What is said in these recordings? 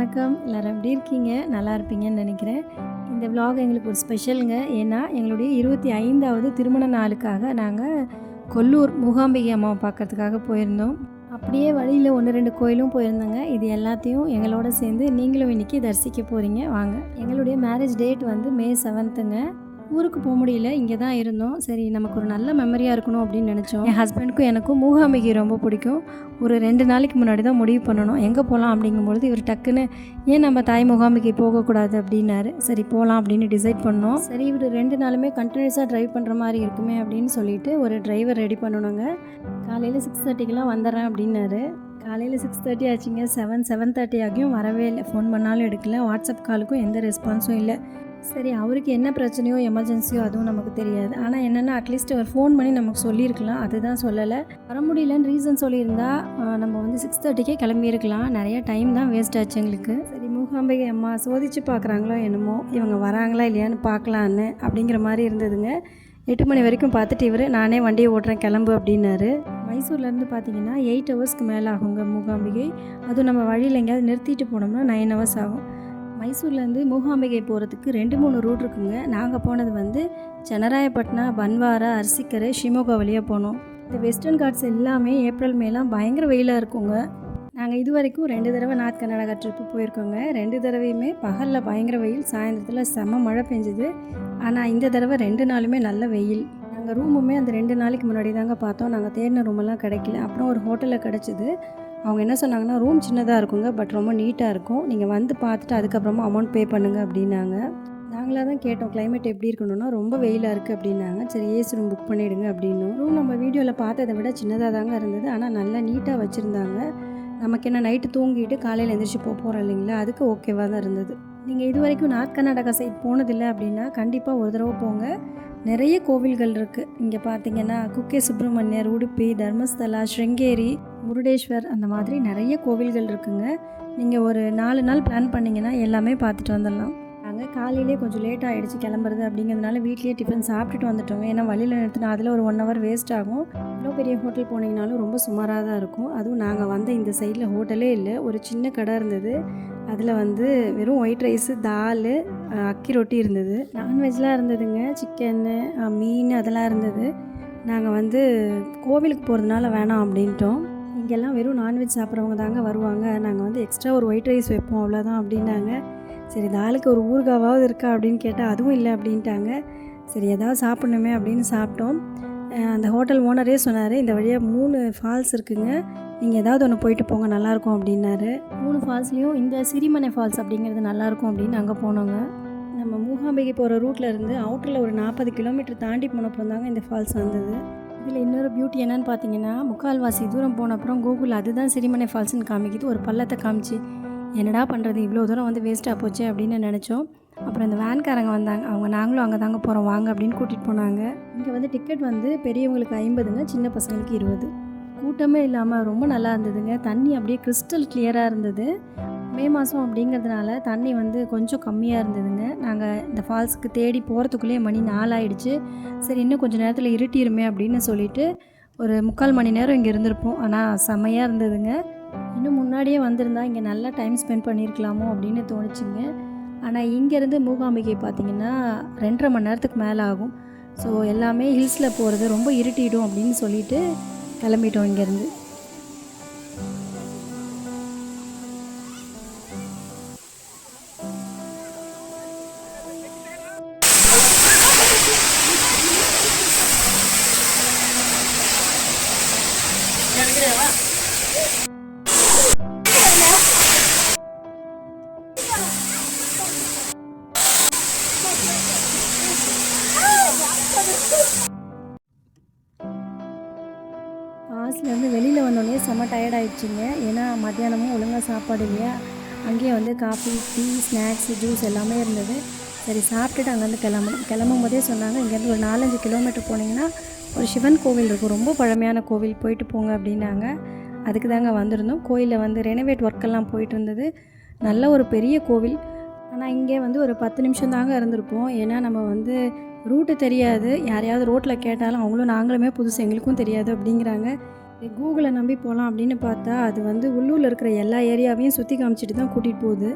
வணக்கம். எல்லோரும் எப்படி இருக்கீங்க? நல்லா இருப்பீங்கன்னு நினைக்கிறேன். இந்த விலாக் எங்களுக்கு ஒரு ஸ்பெஷலுங்க ஏன்னா எங்களுடைய இருபத்தி ஐந்தாவது திருமண நாளுக்காக நாங்கள் கொல்லூர் மூகாம்பிகை அம்மாவை பார்க்கறதுக்காக போயிருந்தோம். அப்படியே வழியில் ஒன்று ரெண்டு கோயிலும் போயிருந்தோங்க. இது எல்லாத்தையும் எங்களோட சேர்ந்து நீங்களும் இன்னைக்கு தரிசிக்க போகிறீங்க வாங்க. எங்களுடைய மேரேஜ் டேட் வந்து மே செவன்த்துங்க ஊருக்கு போக முடியல இங்கே தான் இருந்தோம். சரி நமக்கு ஒரு நல்ல மெமரியாக இருக்கணும் அப்படின்னு நினச்சோம். என் ஹஸ்பண்டுக்கும் எனக்கும் மூகாம்பிகை ரொம்ப பிடிக்கும். ஒரு ரெண்டு நாளைக்கு முன்னாடி தான் முடிவு பண்ணணும். எங்கே போகலாம் அப்படிங்கும்பொழுது இவர் டக்குன்னு ஏன் நம்ம தாய் மூகாம்பிகை போகக்கூடாது? அப்படின்னாரு. சரி போகலாம் அப்படின்னு டிசைட் பண்ணோம். சரி இவர் ரெண்டு நாளுமே கண்டினியூஸாக ட்ரைவ் பண்ணுற மாதிரி இருக்குமே அப்படின்னு சொல்லிட்டு ஒரு டிரைவர் ரெடி பண்ணணுங்க. காலையில் சிக்ஸ் தேர்ட்டிக்கெலாம் வந்துடுறேன் அப்படின்னாரு. காலையில் சிக்ஸ் தேர்ட்டி ஆச்சுங்க. செவன் செவன் தேர்ட்டி ஆகியும் வரவே இல்லை. ஃபோன் பண்ணாலும் எடுக்கல. வாட்ஸ்அப் காலுக்கும் எந்த ரெஸ்பான்ஸும் இல்லை. சரி அவருக்கு என்ன பிரச்சனையோ எமர்ஜென்சியோ அதுவும் நமக்கு தெரியாது. ஆனால் என்னென்னா அட்லீஸ்ட் அவர் ஃபோன் பண்ணி நமக்கு சொல்லியிருக்கலாம். அதுதான் சொல்லலை. வர முடியலன்னு ரீசன் சொல்லியிருந்தா நம்ம வந்து சிக்ஸ் தேர்ட்டிக்கே கிளம்பியிருக்கலாம். நிறைய டைம் தான் வேஸ்ட் ஆச்சு எங்களுக்கு. சரி மூகாம்பிகை அம்மா சோதிச்சு பார்க்குறாங்களோ என்னமோ இவங்க வராங்களா இல்லையான்னு பார்க்கலான்னு அப்படிங்கிற மாதிரி இருந்ததுங்க. எட்டு மணி வரைக்கும் பார்த்துட்டு இவர் நானே வண்டியை ஓட்டுறேன் கிளம்பு அப்படின்னாரு. மைசூர்லேருந்து பார்த்தீங்கன்னா எயிட் ஹவர்ஸ்க்கு மேலே ஆகுங்க மூகாம்பிகை. அதுவும் நம்ம வழியில் எங்கேயாவது நிறுத்திட்டு போனோம்னா நைன் ஹவர்ஸ் ஆகும். மைசூர்லேருந்து மூகாம்பிகை போகிறதுக்கு ரெண்டு மூணு ரூட் இருக்குங்க. நாங்கள் போனது வந்து சென்னராயப்பட்டினா பன்வாரா அரிசிக்கரை ஷிமோகா வழியாக போனோம். இந்த வெஸ்டர்ன் காட்ஸ் எல்லாமே ஏப்ரல் மேலாம் பயங்கர வெயிலாக இருக்குங்க. நாங்கள் இது வரைக்கும் ரெண்டு தடவை நார்த் கர்நாடகா ட்ரிப்பு போயிருக்கோங்க. ரெண்டு தடவையுமே பகலில் பயங்கர வெயில் சாயந்தரத்தில் செம்ம மழை பெஞ்சுது. ஆனால் இந்த தடவை ரெண்டு நாளுமே நல்ல வெயில். நாங்கள் ரூமுமே அந்த ரெண்டு நாளைக்கு முன்னாடி தாங்க பார்த்தோம். நாங்கள் தேடின ரூமெல்லாம் கிடைக்கல. அப்புறம் ஒரு ஹோட்டலில் கிடச்சிது. அவங்க என்ன சொன்னாங்கன்னா ரூம் சின்னதாக இருக்குங்க பட் ரொம்ப நீட்டாக இருக்கும். நீங்கள் வந்து பார்த்துட்டு அதுக்கப்புறமா அமௌண்ட் பே பண்ணுங்க அப்படின்னாங்க. நாங்களாக தான் கேட்டோம் கிளைமேட் எப்படி இருக்கணும்னா ரொம்ப வெயிலாக இருக்குது அப்படின்னாங்க. சரி ஏசி ரூம் புக் பண்ணிவிடுங்க அப்படின்னும். ரூம் நம்ம வீடியோவில் பார்த்ததை விட சின்னதாக தாங்க இருந்தது. ஆனால் நல்லா நீட்டாக வச்சுருந்தாங்க. நமக்கு என்ன நைட்டு தூங்கிட்டு காலையில் எந்திரிச்சு போக போகிறோம் இல்லைங்களா அதுக்கு ஓகேவாக தான் இருந்தது. நீங்கள் இது வரைக்கும் நார்த் கர்நாடகா சைட் போனதில்லை அப்படின்னா கண்டிப்பாக ஒரு தடவை போங்க. நிறைய கோவில்கள் இருக்குது இங்கே பார்த்தீங்கன்னா குக்கே சுப்பிரமணியர் உடுப்பி தர்மஸ்தலா ஸ்ருங்கேரி முருடேஸ்வர் அந்த மாதிரி நிறைய கோவில்கள் இருக்குங்க. நீங்கள் ஒரு நாலு நாள் பிளான் பண்ணிங்கன்னா எல்லாமே பார்த்துட்டு வந்துடலாம். வந்துட்டாங்க காலையிலே கொஞ்சம் லேட் ஆகிடுச்சு கிளம்புறது அப்படிங்கிறதுனால வீட்லேயே டிஃபன் சாப்பிட்டுட்டு வந்துட்டோங்க ஏன்னா வழியில் நிறுத்தினா அதில் ஒரு ஒன் ஹவர் வேஸ்ட் ஆகும். இவ்வளோ பெரிய ஹோட்டல் போனீங்கனாலும் ரொம்ப சுமாராக தான் இருக்கும். அதுவும் நாங்கள் வந்த இந்த சைடில் ஹோட்டலே இல்லை. ஒரு சின்ன கடை இருந்தது. அதில் வந்து வெறும் ஒயிட் ரைஸு தால் அக்கி ரொட்டி இருந்தது. நான்வெஜ்லாம் இருந்ததுங்க. சிக்கன்னு மீன் அதெல்லாம் இருந்தது. நாங்கள் வந்து கோவிலுக்கு போகிறதுனால வேணாம் அப்படின்ட்டோம். இங்கெல்லாம் வெறும் நான்வெஜ் சாப்பிட்றவங்க தாங்க வருவாங்க. நாங்கள் வந்து எக்ஸ்ட்ரா ஒரு ஒயிட் ரைஸ் வைப்போம் அவ்வளோதான் அப்படின்னாங்க. சரி தாலுக்கு ஒரு ஊறுகாவாவது இருக்கா அப்படின்னு கேட்டால் அதுவும் இல்லை அப்படின்ட்டாங்க. சரி ஏதாவது சாப்பிட்ணுமே அப்படின்னு சாப்பிட்டோம். அந்த ஹோட்டல் ஓனரே சொன்னார் இந்த வழியாக மூணு ஃபால்ஸ் இருக்குங்க. நீங்கள் ஏதாவது ஒன்று போயிட்டு போங்க நல்லாயிருக்கும் அப்படின்னாரு. மூணு ஃபால்ஸ்லேயும் இந்த சிறிமனை ஃபால்ஸ் அப்படிங்கிறது நல்லாயிருக்கும் அப்படின்னு அங்கே போனோங்க. நம்ம மூகாம்பிகை போகிற ரூட்டில் இருந்து அவுட்டரில் ஒரு நாற்பது கிலோமீட்டர் தாண்டி போனப்போ தாங்க இந்த ஃபால்ஸ் வந்தது. இதில் இன்னொரு பியூட்டி என்னன்னு பார்த்தீங்கன்னா முக்கால்வாசி தூரம் போன அப்புறம் கூகுள் அதுதான் சிரிமனை ஃபால்ஸ்னு காமிக்குது. ஒரு பள்ளத்தை காமிச்சு என்னடா பண்ணுறது இவ்வளோ தூரம் வந்து வேஸ்ட்டாக போச்சு அப்படின்னு நினச்சோம். அப்புறம் இந்த வேன்காரங்க வந்தாங்க. அவங்க நாங்களும் அங்கே தாங்க போகிறோம் வாங்க அப்படின்னு கூட்டிகிட்டு போனாங்க. இங்கே வந்து டிக்கெட் வந்து பெரியவங்களுக்கு ஐம்பதுங்க சின்ன பசங்களுக்கு இருபது. கூட்டமே இல்லாமல் ரொம்ப நல்லா இருந்ததுங்க. தண்ணி அப்படியே கிறிஸ்டல் கிளியராக இருந்தது. மே மாதம் அப்படிங்கிறதுனால தண்ணி வந்து கொஞ்சம் கம்மியாக இருந்ததுங்க. நாங்கள் இந்த ஃபால்ஸுக்கு தேடி போகிறதுக்குள்ளேயே மணி நாலாயிடுச்சு. சரி இன்னும் கொஞ்சம் நேரத்தில் இருட்டிருமே அப்படின்னு சொல்லிட்டு ஒரு முக்கால் மணி நேரம் இங்கே இருந்திருப்போம். ஆனால் செம்மையாக இருந்ததுங்க. இன்னும் முன்னாடியே வந்திருந்தா இங்கே நல்லா டைம் ஸ்பெண்ட் பண்ணியிருக்கலாமோ அப்படின்னு தோணுச்சுங்க. ஆனால் இங்கேருந்து மூகாம்பிகை பார்த்தீங்கன்னா ரெண்டரை மணி நேரத்துக்கு மேலே ஆகும். ஸோ எல்லாமே ஹில்ஸில் போகிறது ரொம்ப இருட்டிடும் அப்படின்னு சொல்லிட்டு கிளம்பிட்டோம் இங்கேருந்து. ஆயிடுச்சுங்க. ஏன்னா மத்தியானமும் ஒழுங்காக சாப்பாடு இல்லையா? அங்கேயே வந்து காஃபி டீ ஸ்நாக்ஸ் ஜூஸ் எல்லாமே இருந்தது. சரி சாப்பிட்டுட்டு அங்கேருந்து கிளம்பணும் கிளம்பும் போதே சொன்னாங்க இங்கேருந்து ஒரு நாலஞ்சு கிலோமீட்டர் போனீங்கன்னா ஒரு சிவன் கோவில் இருக்கும். ரொம்ப பழமையான கோவில். போயிட்டு போங்க அப்படின்னாங்க. அதுக்கு தாங்க வந்திருந்தோம். கோயிலில் வந்து ரெனோவேட் ஒர்க்கெல்லாம் போயிட்டு இருந்தது. நல்ல ஒரு பெரிய கோவில். ஆனால் இங்கே வந்து ஒரு பத்து நிமிஷம் தாங்க இருந்திருப்போம். ஏன்னா நம்ம வந்து ரூட்டு தெரியாது. யாரையாவது ரோட்டில் கேட்டாலும் அவங்களும் நாங்களுமே புதுசு எங்களுக்கும் தெரியாது அப்படிங்கிறாங்க. கூகுளை நம்பி போகலாம் அப்படின்னு பார்த்தா அது வந்து உள்ளூரில் இருக்கிற எல்லா ஏரியாவையும் சுற்றி காமிச்சிட்டு தான் கூட்டிகிட்டு போகுது.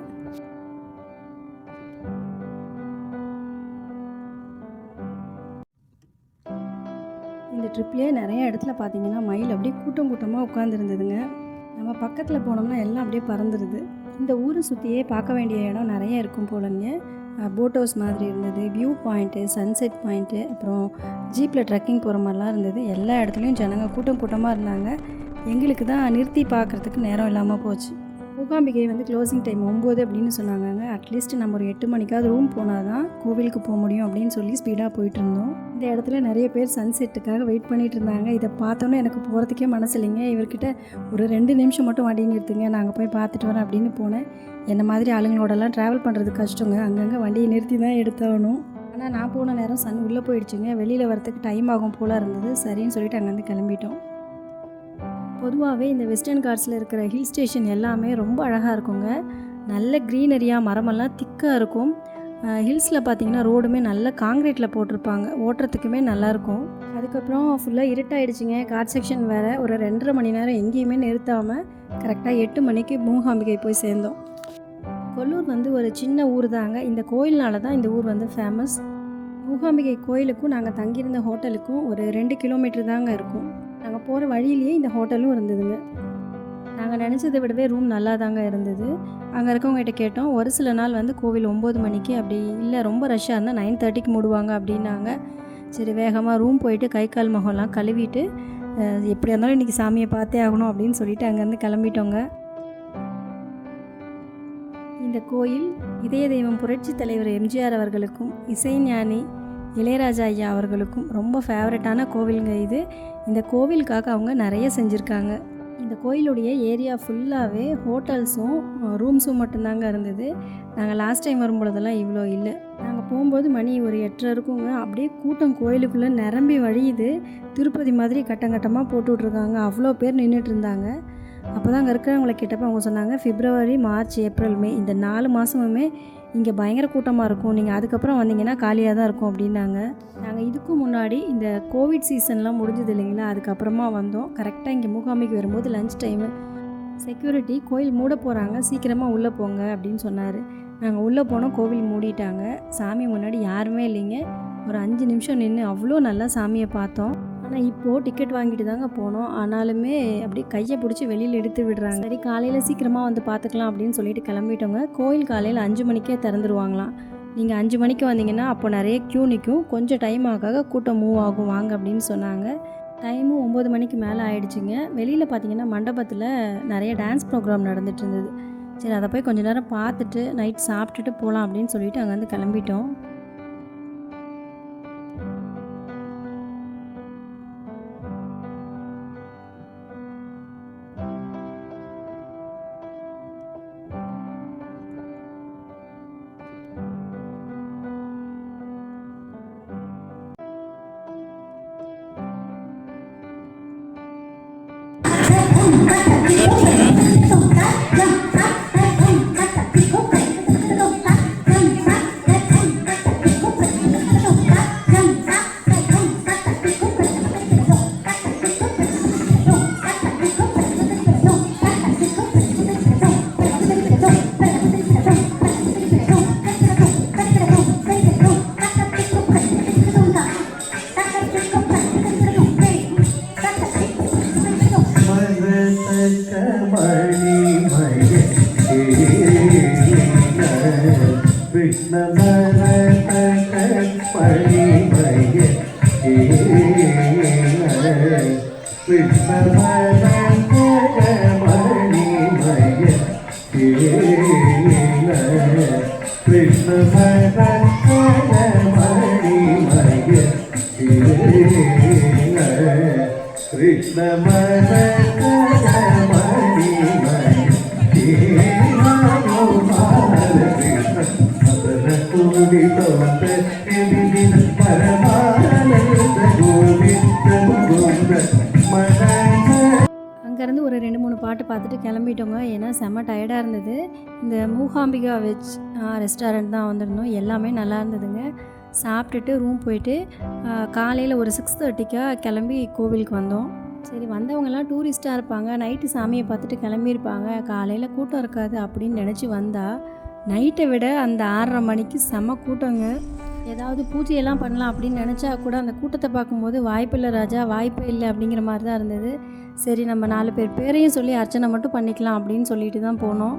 இந்த ட்ரிப்லேயே நிறைய இடத்துல பார்த்தீங்கன்னா மயில் அப்படியே கூட்டம் கூட்டமாக உட்காந்துருந்ததுங்க நம்ம பக்கத்தில் போனோம்னா எல்லாம் அப்படியே பறந்துடுது இந்த ஊரை சுற்றியே பார்க்க வேண்டிய இடம் நிறைய இருக்கும் போலங்க. போட் ஹவுஸ் மாதிரி இருந்தது வியூ பாயிண்ட்டு சன்செட் பாயிண்ட்டு அப்புறம் ஜீப்பில் ட்ரெக்கிங் போகிற மாதிரிலாம் இருந்தது. எல்லா இடத்துலையும் ஜனங்கள் கூட்டம் கூட்டமாக இருந்தாங்க. எங்களுக்கு தான் நிறுத்தி பார்க்குறதுக்கு நேரம் இல்லாமல் போச்சு. மூகாம்பிகை வந்து க்ளோசிங் டைம் ஒம்பது அப்படின்னு சொன்னாங்க அட்லீஸ்ட் நம்ம ஒரு எட்டு மணிக்காவது ரூம் போனால் தான் கோவிலுக்கு போக முடியும் அப்படின்னு சொல்லி ஸ்பீடாக போயிட்டு இருந்தோம். இந்த இடத்துல நிறைய பேர் சன்செட்டுக்காக வெயிட் பண்ணிட்டு இருந்தாங்க. இதை பார்த்தோன்னே எனக்கு போகிறதுக்கே மனசு இல்லைங்க. இவர்கிட்ட ஒரு ரெண்டு நிமிஷம் மட்டும் வண்டி நிறுத்துங்க நாங்கள் போய் பார்த்துட்டு வரேன் அப்படின்னு போனேன். என்ன மாதிரி ஆளுங்களோடலாம் ட்ராவல் பண்ணுறது கஷ்டங்க. அங்கங்கே வண்டியை நிறுத்தி தான் எடுத்தாகணும். ஆனால் நான் போன நேரம் சன் உள்ளே போயிடுச்சுங்க. வெளியில் வரத்துக்கு டைம் ஆகும் போல இருந்தது. சரின்னு சொல்லிட்டு அங்கேருந்து கிளம்பிட்டோம். பொதுவாகவே இந்த வெஸ்டர்ன் கார்ட்ஸில் இருக்கிற ஹில் ஸ்டேஷன் எல்லாமே ரொம்ப அழகாக இருக்குங்க. நல்ல க்ரீனரியாக மரமெல்லாம் திக்காக இருக்கும். ஹில்ஸில் பார்த்தீங்கன்னா ரோடுமே நல்ல காங்கிரீட்டில் போட்டிருப்பாங்க. ஓட்டுறதுக்குமே நல்லாயிருக்கும் அதுக்கப்புறம் ஃபுல்லாக இருட்டாயிடுச்சுங்க. கார் செக்ஷன் வேறு. ஒரு ரெண்டரை மணி நேரம் எங்கேயுமே நிறுத்தாமல் கரெக்டாக எட்டு மணிக்கு மூகாம்பிகை போய் சேர்ந்தோம். கொல்லூர் வந்து ஒரு சின்ன ஊர் தாங்க. இந்த கோயில்னால தான் இந்த ஊர் வந்து ஃபேமஸ் மூகாம்பிகை கோயிலுக்கும் நாங்கள் தங்கியிருந்த ஹோட்டலுக்கும் ஒரு ரெண்டு கிலோமீட்டர் தாங்க இருக்கும். நாங்கள் போகிற வழியிலேயே இந்த ஹோட்டலும் இருந்ததுங்க. நாங்கள் நினச்சதை விடவே ரூம் நல்லா தாங்க இருந்தது. அங்கே இருக்கவங்ககிட்ட கேட்டோம் ஒரு சில நாள் வந்து கோவில் ஒம்பது மணிக்கு அப்படி இல்லை ரொம்ப ரஷ்ஷாக இருந்தால் நைன் தேர்ட்டிக்கு மூடுவாங்க அப்படின்னாங்க. சரி வேகமாக ரூம் போயிட்டு கை கால் முகம்லாம் கழுவிட்டு எப்படியா இருந்தாலும் இன்றைக்கி சாமியை பார்த்தே ஆகணும் அப்படின்னு சொல்லிட்டு அங்கேருந்து கிளம்பிட்டோங்க. இந்த கோயில் இதய தெய்வம் புரட்சி தலைவர் எம்ஜிஆர் அவர்களுக்கும் இசைஞானி இளையராஜா ஐயா அவர்களுக்கும் ரொம்ப ஃபேவரட்டான கோவிலுங்க இது. இந்த கோவிலுக்காக அவங்க நிறைய செஞ்சுருக்காங்க. இந்த கோயிலுடைய ஏரியா ஃபுல்லாகவே ஹோட்டல்ஸும் ரூம்ஸும் மட்டும்தாங்க இருந்தது. நாங்கள் லாஸ்ட் டைம் வரும்பொழுதெல்லாம் இவ்வளோ இல்லை. நாங்கள் போகும்போது மணி ஒரு எட்டரை இருக்குங்க. அப்படியே கூட்டம் கோயிலுக்குள்ளே நிரம்பி வழியுது. திருப்பதி மாதிரி கட்டங்கட்டமாக போட்டுட்ருக்காங்க அவ்வளோ பேர் நின்றுட்டு இருந்தாங்க. அப்போ தான் அங்கே இருக்கிறவங்களை கேட்டப்போ அவங்க சொன்னாங்க ஃபிப்ரவரி மார்ச் ஏப்ரல் மே இந்த நாலு மாதமுமே இங்கே பயங்கர கூட்டமாக இருக்கும். நீங்கள் அதுக்கப்புறம் வந்தீங்கன்னா காலியாக தான் இருக்கும் அப்படின்னாங்க. நாங்கள் இதுக்கும் முன்னாடி இந்த கோவிட் சீசன்லாம் முடிஞ்சது இல்லைங்களா? அதுக்கப்புறமா வந்தோம். கரெக்டாக இங்கே மூகாம்பிக்கு வரும்போது லஞ்ச் டைமு செக்யூரிட்டி கோயில் மூட போகிறாங்க சீக்கிரமாக உள்ளே போங்க அப்படின்னு சொன்னார். நாங்கள் உள்ளே போனோம் கோவில் மூடிட்டாங்க. சாமி முன்னாடி யாருமே இல்லைங்க. ஒரு அஞ்சு நிமிஷம் நின்று அவ்வளோ நல்லா சாமியை பார்த்தோம். ஆனால் இப்போது டிக்கெட் வாங்கிட்டு தாங்க போனோம். ஆனாலுமே அப்படியே கையை பிடிச்சி வெளியில் எடுத்து விடுறாங்க. சரி காலையில் சீக்கிரமாக வந்து பார்த்துக்கலாம் அப்படின்னு சொல்லிட்டு கிளம்பிட்டோங்க. கோயில் காலையில் அஞ்சு மணிக்கே திறந்துருவாங்களாம். நீங்கள் அஞ்சு மணிக்கு வந்தீங்கன்னா அப்போ நிறைய க்யூ நிற்கும் கொஞ்சம் டைம் ஆக ஆக கூட்டம் மூவ் ஆகும். வாங்க அப்படின்னு சொன்னாங்க. டைமும் ஒம்பது மணிக்கு மேலே ஆயிடுச்சுங்க. வெளியில் பார்த்தீங்கன்னா மண்டபத்தில் நிறைய டான்ஸ் ப்ரோக்ராம் நடந்துட்டு இருந்தது. சரி அதை போய் கொஞ்ச நேரம் பார்த்துட்டு நைட் சாப்பிட்டுட்டு போகலாம் அப்படின்னு சொல்லிட்டு அங்கேருந்து கிளம்பிட்டோம். அங்கேருந்து ஒரு ரெண்டு மூணு பாட்டு பார்த்துட்டு கிளம்பிட்டோங்க. ஏன்னா செம்ம டயர்டாக இருந்தது. இந்த மூகாம்பிகா வெஜ் ரெஸ்டாரண்ட் தான் வந்திருந்தோம். எல்லாமே நல்லா இருந்ததுங்க. சாப்பிட்டுட்டு ரூம் போயிட்டு காலையில் ஒரு சிக்ஸ் தேர்ட்டிக்காக கிளம்பி கோவிலுக்கு வந்தோம். சரி வந்தவங்கெல்லாம் டூரிஸ்ட்டாக இருப்பாங்க. நைட்டு சாமியை பார்த்துட்டு கிளம்பியிருப்பாங்க. காலையில் கூட்டம் இருக்காது அப்படின்னு நினச்சி வந்தால் நைட்டை விட அந்த ஆறரை மணிக்கு செம கூட்டங்க. ஏதாவது பூஜையெல்லாம் பண்ணலாம் அப்படின்னு நினச்சா கூட அந்த கூட்டத்தை பார்க்கும்போது வாய்ப்பில்லை ராஜா வாய்ப்பே இல்லை அப்படிங்கிற மாதிரி தான் இருந்தது. சரி நம்ம நாலு பேர் பேரையும் சொல்லி அர்ச்சனை மட்டும் பண்ணிக்கலாம் அப்படின்னு சொல்லிட்டு தான் போனோம்.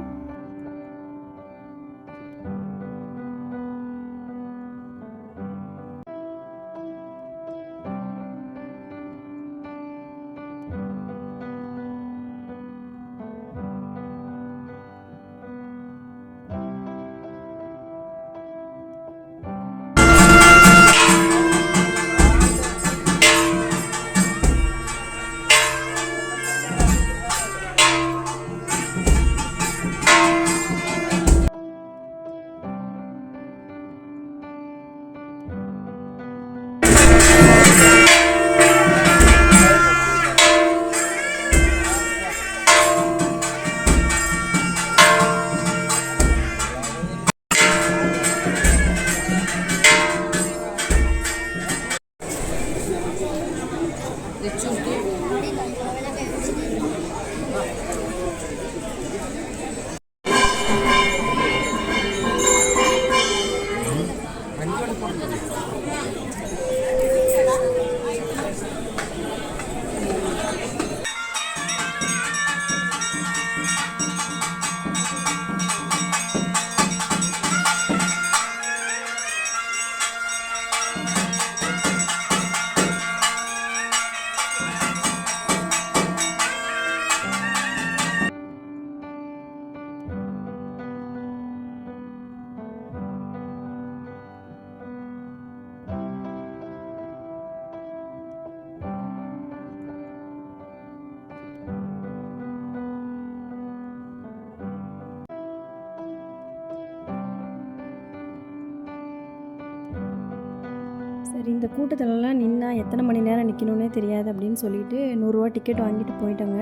சரி இந்த கூட்டத்திலலாம் நின்னால் எத்தனை மணி நேரம் நிற்கணுன்னே தெரியாது அப்படின்னு சொல்லிட்டு நூறுரூவா டிக்கெட் வாங்கிட்டு போயிட்டோங்க.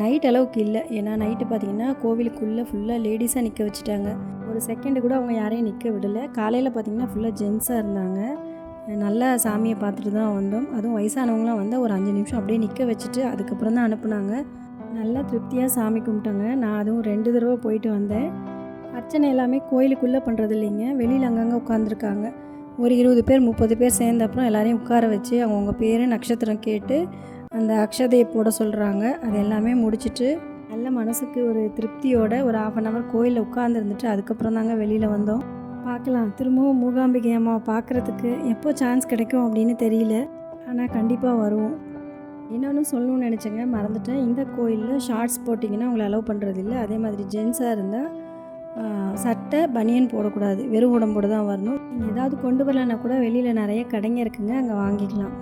நைட் அளவுக்கு இல்லை. ஏன்னா நைட்டு பார்த்தீங்கன்னா கோவிலுக்குள்ளே ஃபுல்லாக லேடிஸாக நிற்க வச்சுட்டாங்க. ஒரு செகண்டு கூட அவங்க யாரையும் நிற்க விடலை. காலையில் பார்த்தீங்கன்னா ஃபுல்லாக ஜென்ஸாக இருந்தாங்க. நல்லா சாமியை பார்த்துட்டு தான் வந்தோம். அதுவும் வயசானவங்களாம் வந்தால் ஒரு அஞ்சு நிமிஷம் அப்படியே நிற்க வச்சுட்டு அதுக்கப்புறம் தான் அனுப்புனாங்க. நல்லா திருப்தியாக சாமி கும்பிட்டாங்க. நான் அதுவும் ரெண்டு தடவை போயிட்டு வந்தேன். அர்ச்சனை எல்லாமே கோயிலுக்குள்ளே பண்ணுறது இல்லைங்க. வெளியில் அங்கங்கே உட்காந்துருக்காங்க ஒரு இருபது பேர் முப்பது பேர் சேர்ந்த அப்புறம் எல்லாரையும் உட்கார வச்சு அவங்கவுங்க பேர் நட்சத்திரம் கேட்டு அந்த அக்ஷதையை போட சொல்கிறாங்க அது எல்லாமே முடிச்சிட்டு நல்ல மனசுக்கு ஒரு திருப்தியோட ஒரு ஆஃப் அன் ஹவர் கோயிலில் உட்காந்துருந்துட்டு அதுக்கப்புறம் தாங்க வெளியில் வந்தோம். பார்க்கலாம். திரும்பவும் மூகாம்பிகை அம்மாவை பார்க்குறதுக்கு எப்போ சான்ஸ் கிடைக்கும் அப்படின்னு தெரியல. ஆனால் கண்டிப்பாக வருவோம். இன்னொன்று சொல்லணும்னு நினச்சேங்க மறந்துட்டேன். இந்த கோயிலில் ஷார்ட்ஸ் போட்டிங்கன்னா உங்களை அலோவ் பண்ணுறது இல்லை அதே மாதிரி ஜென்ஸாக இருந்தால் சட்டை பனியன் போடக்கூடாது. வெறும் உடம்போடு தான் வரணும். நீங்கள் ஏதாவது கொண்டு வரலன்னா கூட வெளியில் நிறைய கடைங்க இருக்குங்க. அங்கே வாங்கிக்கலாம்.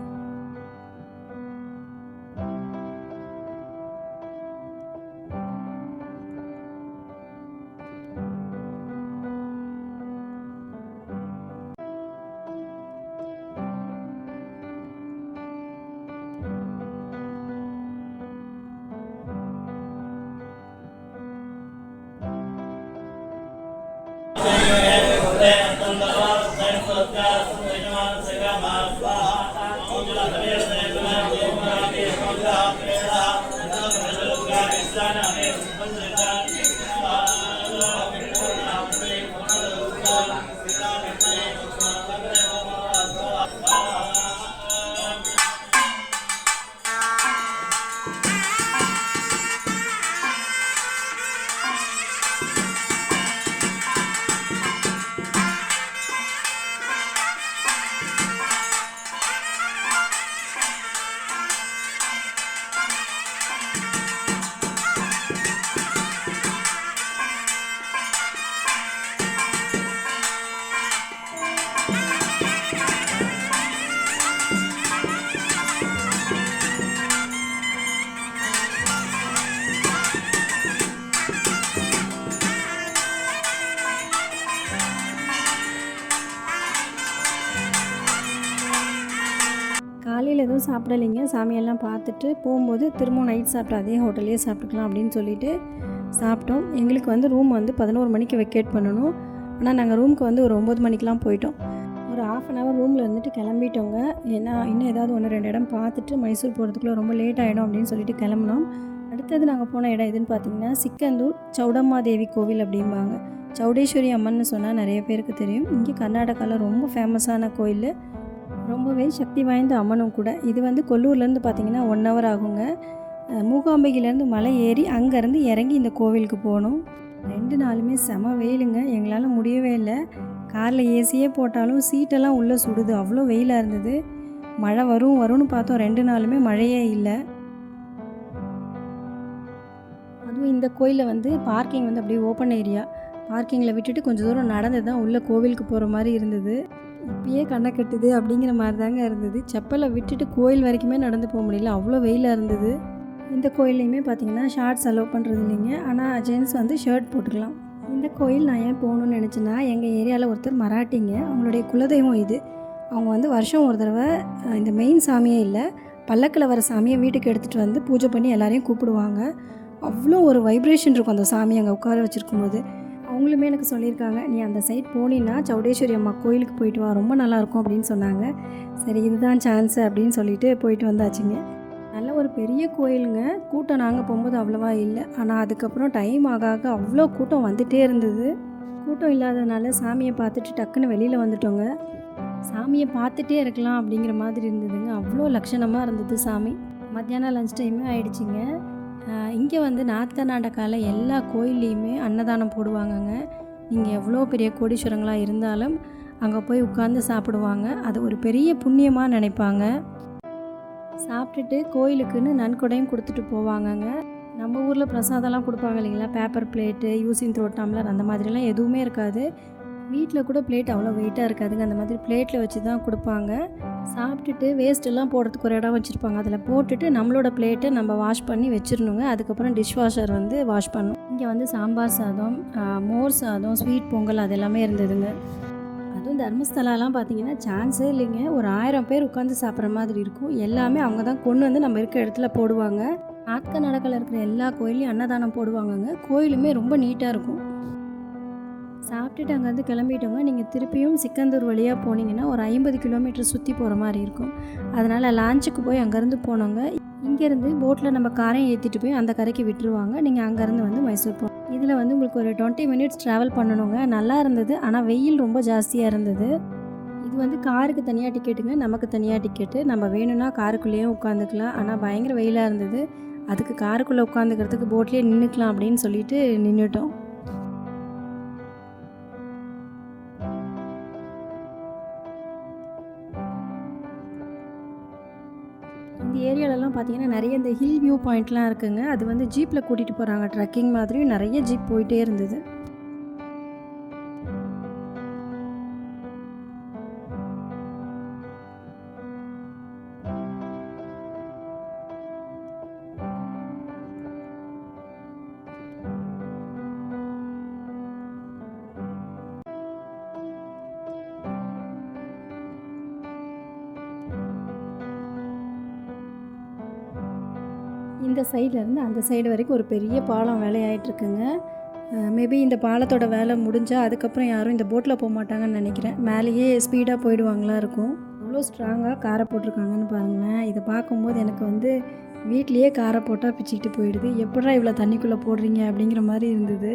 சாமியெல்லாம் பார்த்துட்டு போகும்போது திரும்பவும் நைட் சாப்பிட்டு அதே ஹோட்டல்லே சாப்பிட்டுக்கலாம் அப்படின்னு சொல்லிட்டு சாப்பிட்டோம். எங்களுக்கு வந்து ரூம் வந்து பதினோரு மணிக்கு வெக்கேட் பண்ணணும். ஆனால் நாங்கள் ரூமுக்கு வந்து ஒரு ஒம்பது மணிக்கெலாம் போயிட்டோம். ஒரு ஆஃப் அன் ஹவர் ரூமில் இருந்துட்டு கிளம்பிட்டோங்க. ஏன்னா இன்னும் ஏதாவது ஒன்று ரெண்டு இடம் பார்த்துட்டு மைசூர் போகிறதுக்குள்ளே ரொம்ப லேட் ஆகிடும் அப்படின்னு சொல்லிட்டு கிளம்புனோம். அடுத்தது நாங்கள் போன இடம் எதுன்னு பார்த்தீங்கன்னா சிக்கந்தூர் சௌடம்மா தேவி கோவில் அப்படிம்பாங்க. சௌடேஸ்வரி அம்மன்னு சொன்னால் நிறைய பேருக்கு தெரியும். இங்கே கர்நாடகாவில் ரொம்ப ஃபேமஸான கோயில். ரொம்பவே சக்தி வாய்ந்த அம்மனும் கூட. இது வந்து கொல்லூர்லேருந்து பார்த்தீங்கன்னா ஒன் ஹவர் ஆகுங்க. மூகாம்பிகிலேருந்து மூகாம்பிகையிலேருந்து மலை ஏறி அங்கேருந்து இறங்கி இந்த கோவிலுக்கு போகணும். ரெண்டு நாளுமே செம வெயிலுங்க. எங்களால் முடியவே இல்லை. காரில் ஏசியே போட்டாலும் சீட்டெல்லாம் உள்ளே சுடுது. அவ்வளோ வெயிலாக இருந்தது. மழை வரும் வரும்னு பார்த்தோம். ரெண்டு நாளுமே மழையே இல்லை. அதுவும் இந்த கோயிலில் வந்து பார்க்கிங் வந்து அப்படியே ஓப்பன் ஏரியா பார்க்கிங்கில் விட்டுட்டு கொஞ்சம் தூரம் நடந்து தான் உள்ளே கோவிலுக்கு போகிற மாதிரி இருந்தது. இப்பயே கண்ணை கட்டுது அப்படிங்கிற மாதிரி தாங்க இருந்தது. செப்பலை விட்டுட்டு கோயில் வரைக்குமே நடந்து போக முடியல. அவ்வளோ வெயிலாக இருந்தது. இந்த கோயில்லையுமே பார்த்தீங்கன்னா ஷார்ட்ஸ் அலோவ் பண்ணுறது இல்லைங்க. ஆனால் ஜென்ஸ் வந்து ஷர்ட் போட்டுக்கலாம். இந்த கோயில் நான் ஏன் போகணுன்னு நினச்சேன்னா எங்கள் ஏரியாவில் ஒருத்தர் மராட்டிங்க. அவங்களுடைய குலதெய்வம் இது. அவங்க வந்து வருஷம் ஒரு தடவை இந்த மெயின் சாமியே இல்லை பல்லக்கில் வர சாமியை வீட்டுக்கு எடுத்துகிட்டு வந்து பூஜை பண்ணி எல்லாரையும் கூப்பிடுவாங்க. அவ்வளோ ஒரு வைப்ரேஷன் இருக்கும் அந்த சாமி அங்கே உட்கார வச்சுருக்கும் போது அவங்களுமே எனக்கு சொல்லியிருக்காங்க நீ அந்த சைட் போனீன்னா சௌடேஸ்வரி அம்மா கோயிலுக்கு போயிட்டு வா ரொம்ப நல்லாயிருக்கும் அப்படின்னு சொன்னாங்க. சரி இதுதான் சான்ஸு அப்படின்னு சொல்லிட்டு போயிட்டு வந்தாச்சுங்க. நல்ல ஒரு பெரிய கோயிலுங்க. கூட்டம் நாங்கள் போகும்போது அவ்வளோவா இல்லை. ஆனால் அதுக்கப்புறம் டைம் ஆக ஆக அவ்வளோ கூட்டம் வந்துட்டே இருந்தது. கூட்டம் இல்லாதனால சாமியை பார்த்துட்டு டக்குன்னு வெளியில் வந்துட்டோங்க. சாமியை பார்த்துட்டே இருக்கலாம் அப்படிங்கிற மாதிரி இருந்ததுங்க. அவ்வளோ லட்சணமாக இருந்தது சாமி. மத்தியானம் லஞ்ச் டைமே ஆயிடுச்சுங்க. இங்கே வந்து நார்த் கர்நாடகாவில் எல்லா கோயில்லையுமே அன்னதானம் போடுவாங்கங்க. நீங்கள் எவ்வளோ பெரிய கோடீஸ்வரங்களாக இருந்தாலும் அங்கே போய் உட்காந்து சாப்பிடுவாங்க. அது ஒரு பெரிய புண்ணியமாக நினைப்பாங்க. சாப்பிட்டுட்டு கோயிலுக்குன்னு நன்கொடையும் கொடுத்துட்டு போவாங்கங்க. நம்ம ஊரில் பிரசாதம்லாம் கொடுப்பாங்க இல்லைங்களா? Paper plate using throw tumbler அந்த மாதிரிலாம் எதுவுமே இருக்காது. வீட்டில் கூட பிளேட் அவ்வளோ வெயிட்டாக இருக்காதுங்க. அந்த மாதிரி பிளேட்டில் வச்சு தான் கொடுப்பாங்க. சாப்பிட்டுட்டு வேஸ்ட்டெல்லாம் போடுறதுக்கு ஒரு இடம் வச்சுருப்பாங்க. அதில் போட்டுட்டு நம்மளோட பிளேட்டை நம்ம வாஷ் பண்ணி வச்சிடணுங்க. அதுக்கப்புறம் டிஷ் வாஷர் வந்து வாஷ் பண்ணும் இங்கே வந்து சாம்பார் சாதம் மோர் சாதம் ஸ்வீட் பொங்கல் அது எல்லாமே இருந்ததுங்க. அதுவும் தர்மஸ்தலாலாம் பார்த்தீங்கன்னா சான்ஸே இல்லைங்க. ஒரு ஆயிரம் பேர் உட்காந்து சாப்பிட்ற மாதிரி இருக்கும். எல்லாமே அவங்க தான் கொண்டு வந்து நம்ம இருக்கிற இடத்துல போடுவாங்க. நாட்க கர்நாடகாவில் இருக்கிற எல்லா கோயிலையும் அன்னதானம் போடுவாங்கங்க. கோயிலுமே ரொம்ப நீட்டாக இருக்கும். சாப்பிட்டுட்டு அங்கேருந்து கிளம்பிட்டோங்க நீங்கள் திருப்பியும் சிக்கந்தூர் வழியாக போனீங்கன்னா ஒரு ஐம்பது கிலோமீட்டர் சுற்றி போகிற மாதிரி இருக்கும். அதனால் லான்ச்சுக்கு போய் அங்கேருந்து போனோங்க இங்கேருந்து போட்டில் நம்ம காரையும் ஏற்றிட்டு போய் அந்த கரைக்கு விட்டுருவாங்க. நீங்கள் அங்கேருந்து வந்து மைசூர் போகணும் இதில் வந்து உங்களுக்கு ஒரு டுவெண்ட்டி மினிட்ஸ் ட்ராவல் பண்ணணுங்க. நல்லா இருந்தது ஆனால் வெயில் ரொம்ப ஜாஸ்தியாக இருந்தது. இது வந்து காருக்கு தனியாக டிக்கெட்டுங்க நமக்கு தனியாக டிக்கெட்டு. நம்ம வேணும்னா காருக்குள்ளேயும் உட்காந்துக்கலாம். ஆனால் பயங்கர வெயிலாக இருந்தது. அதுக்கு காருக்குள்ளே உட்காந்துக்கிறதுக்கு போட்லேயே நின்றுக்கலாம் அப்படின்னு சொல்லிட்டு நின்றுட்டோம் பார்த்தீங்கன்னா நிறைய இந்த ஹில் வியூ பாயிண்ட்லாம் இருக்குங்க. அது வந்து ஜீப்பில் கூட்டிகிட்டு போகிறாங்க ட்ரெக்கிங் மாதிரி நிறைய ஜீப் போயிட்டே இருந்தது. இந்த சைட்லேருந்து அந்த சைடு வரைக்கும் ஒரு பெரிய பாலம் வேலையாயிட்டு இருக்குங்க. மேபி இந்த பாலத்தோட வேலை முடிஞ்சால் அதுக்கப்புறம் யாரும் இந்த போட்டில் போக மாட்டாங்கன்னு நினைக்கிறேன். மேலேயே ஸ்பீடாக போயிடுவாங்களா இருக்கும். அவ்வளோ ஸ்ட்ராங்காக காரை போட்டிருக்காங்கன்னு பாருங்களேன். இதை பார்க்கும்போது எனக்கு வந்து வீட்லேயே காரை போட்டால் பிச்சுக்கிட்டு போயிடுது. எப்படா இவ்வளோ தண்ணிக்குள்ளே போடுறீங்க அப்படிங்கிற மாதிரி இருந்தது.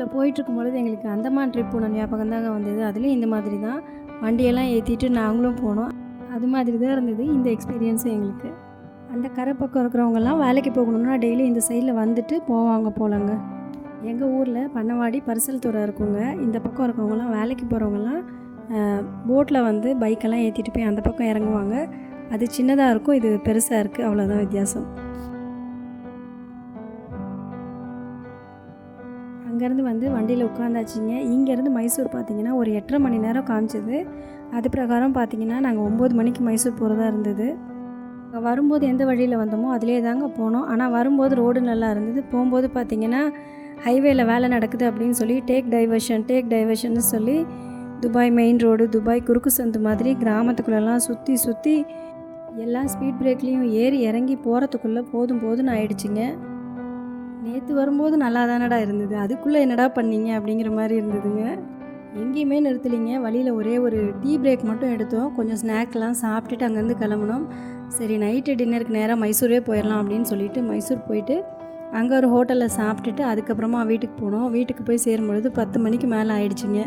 இதில் போயிட்டுருக்கும் பொழுது எங்களுக்கு அந்தமான் ட்ரிப் போன ஞாபகம் தாங்க வந்தது. அதுலேயும் இந்த மாதிரி தான் வண்டியெல்லாம் ஏற்றிட்டு நாங்களும் போனோம். அது மாதிரி தான் இருந்தது இந்த எக்ஸ்பீரியன்ஸும் எங்களுக்கு. அந்த கரை பக்கம் இருக்கிறவங்கெல்லாம் வேலைக்கு போகணுன்னா டெய்லி இந்த சைடில் வந்துட்டு போவாங்க போலங்க. எங்கள் ஊரில் பண்ணவாடி பரிசல் துறை இருக்குங்க. இந்த பக்கம் இருக்கிறவங்கலாம் வேலைக்கு போகிறவங்கலாம் போட்டில் வந்து பைக்கெல்லாம் ஏற்றிட்டு போய் அந்த பக்கம் இறங்குவாங்க. அது சின்னதாக இருக்கும் இது பெருசாக இருக்குது அவ்வளோதான் வித்தியாசம். அங்கேருந்து வந்து வண்டியில் உட்காந்தாச்சிங்க. இங்கேருந்து மைசூர் பார்த்திங்கன்னா ஒரு எட்டரை மணி நேரம் காமிச்சது. அது பிரகாரம் பார்த்தீங்கன்னா நாங்கள் ஒம்பது மணிக்கு மைசூர் போகிறதா இருந்தது. அங்கே வரும்போது எந்த வழியில் வந்தோமோ அதிலே தாங்க போனோம். ஆனால் வரும்போது ரோடு நல்லா இருந்தது. போகும்போது பார்த்திங்கன்னா ஹைவேல வேலை நடக்குது அப்படின்னு சொல்லி டேக் டைவர்ஷன் டேக் டைவர்ஷன்னு சொல்லி துபாய் மெயின் ரோடு துபாய் குறுக்கு சந்து மாதிரி கிராமத்துக்குள்ளெல்லாம் சுற்றி சுற்றி எல்லா ஸ்பீட் பிரேக்லேயும் ஏறி இறங்கி போகிறதுக்குள்ளே போதும் போதும்னு ஆயிடுச்சுங்க. நேற்று வரும்போது நல்லா தானடா இருந்தது. அதுக்குள்ளே என்னடா பண்ணீங்க அப்படிங்கிற மாதிரி இருந்ததுங்க. எங்கேயுமே நிறுத்தலிங்க. வழியில் ஒரே ஒரு டீ பிரேக் மட்டும் எடுத்தோம். கொஞ்சம் ஸ்நாக்லாம் சாப்பிட்டுட்டு அங்கேருந்து கிளம்புனோம். சரி நைட்டு டின்னருக்கு நேராக மைசூரே போயிடலாம் அப்படின்னு சொல்லிட்டு மைசூர் போயிட்டு அங்கே ஒரு ஹோட்டலில் சாப்பிட்டுட்டு அதுக்கப்புறமா வீட்டுக்கு போனோம். வீட்டுக்கு போய் சேரும் பொழுது பத்து மணிக்கு மேலே ஆயிடுச்சுங்க.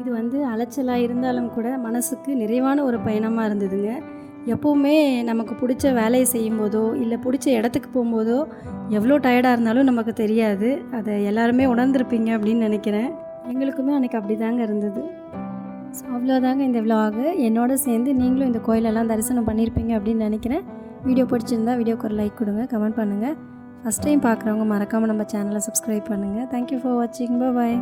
இது வந்து அலைச்சலாக இருந்தாலும் கூட மனசுக்கு நிறைவான ஒரு பயணமாக இருந்ததுங்க. எப்போவுமே நமக்கு பிடிச்ச வேலையை செய்யும்போதோ இல்லை பிடிச்ச இடத்துக்கு போகும்போதோ எவ்வளோ டயர்டாக இருந்தாலும் நமக்கு தெரியாது. அதை எல்லாருமே உணர்ந்திருப்பீங்க அப்படின்னு நினைக்கிறேன். எங்களுக்குமே அன்றைக்கி அப்படி தாங்க இருந்தது. ஸோ அவ்வளோதாங்க இந்த விழாவாக என்னோட சேர்ந்து நீங்களும் இந்த கோயிலெல்லாம் தரிசனம் பண்ணியிருப்பீங்க அப்படின்னு நினைக்கிறேன். வீடியோ பிடிச்சிருந்தா வீடியோக்கு ஒரு லைக் கொடுங்க கமெண்ட் பண்ணுங்கள் ஃபஸ்ட் டைம் பார்க்குறவங்க மறக்காமல் நம்ம சேனலை சப்ஸ்கிரைப் பண்ணுங்கள் தேங்க்யூ ஃபார் வாட்சிங் பாய்